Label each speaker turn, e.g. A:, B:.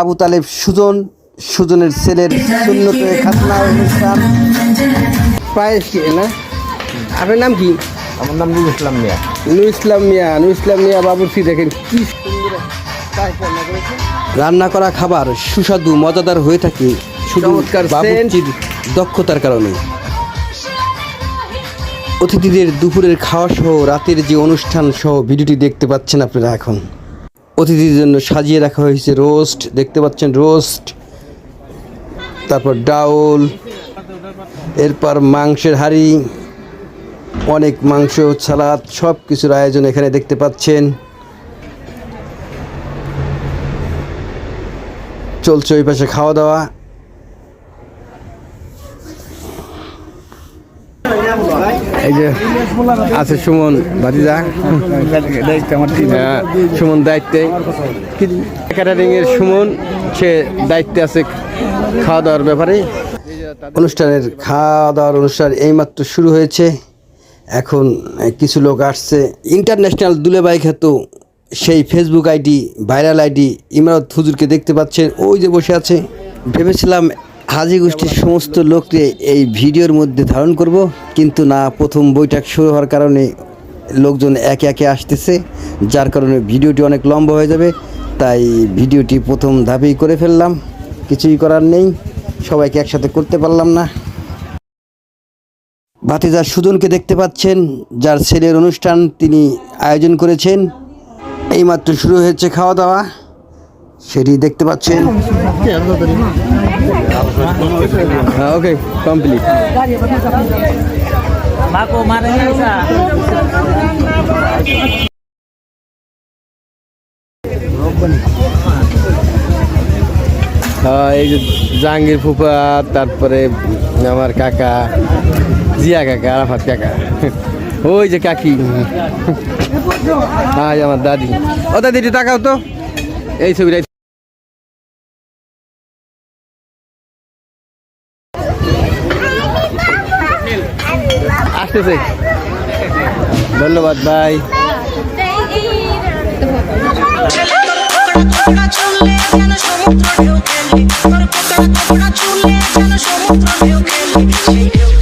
A: আবু তালেব সুজন সুজনের ছেলের সুন্নতে খাতনা অনুষ্ঠান পায়েস না? আপনার নাম কি?
B: আমার নাম নুর ইসলাম মিয়া।
A: নু ইসলাম মিয়া নু ইসলাম মিয়া বাবুর্চি দেখেন কি সুন্দর রান্না করা খাবার সুস্বাদু মজাদার হয়ে থাকে শুধু
C: চমৎকার
A: বাবুর্চির দক্ষতার কারণে। অতিথিদের দুপুরের খাওয়া সহ রাতের যে অনুষ্ঠান সহ ভিডিওটি দেখতে পাচ্ছেন আপনারা এখন। অতিথিদের জন্য সাজিয়ে রাখা হয়েছে রোস্ট দেখতে পাচ্ছেন রোস্ট। তারপর ডাউল এরপর মাংসের হাঁড়ি। অনেক মাংস সালাদ সব কিছুর আয়োজন এখানে দেখতে পাচ্ছেন। চলছে ওই পাশে খাওয়া দাওয়া এই যে আছে সুমন ভাতিজা। হ্যাঁ, সুমন দায়িত্বে। ক্যাটারিং এর সুমন সে দায়িত্বে আছে খাওয়া দাওয়ার ব্যাপারে অনুষ্ঠানের খাওয়া দাওয়ার অনুষ্ঠান এইমাত্র শুরু হয়েছে। এখন কিছু লোক আসছে। ইন্টারন্যাশনাল দুলেবাই খ্যাত সেই ফেসবুক আইডি, ভাইরাল আইডি, ইমারত হুজুরকে দেখতে পাচ্ছেন। ওই যে বসে আছে। ভেবেছিলাম হাজি গোষ্ঠীর সমস্ত লোককে এই ভিডিওর মধ্যে ধারণ করব, কিন্তু না, প্রথম বৈঠক শুরু হওয়ার কারণে লোকজন একে একে আসতেছে, যার কারণে ভিডিওটি অনেক লম্বা হয়ে যাবে। তাই ভিডিওটি প্রথম ধাপেই করে ফেললাম। কিছুই করার নেই। সবাইকে একসাথে করতে পারলাম না। ভাতিজা সুদনকে দেখতে পাচ্ছেন যার ছেলের অনুষ্ঠান তিনি আয়োজন করেছেন। এইমাত্র শুরু হয়েছে খাওয়া দাওয়া সেটি দেখতে পাচ্ছেন। হ্যাঁ ওকে কমপ্লিট
D: ni sa?
A: হ্যাঁ এই যে জাহাঙ্গীর ফুফা তারপরে আমার কাকা। জিয়া কাকা, আরাফাত কাকা। ওই যে কাকি। হ্যাঁ আমার দাদি। ও দাদি, একটু তো। এই ছবিটা আসতেছে। ধন্যবাদ, ভাই।
E: সমুদ্র ঢেউ খেলা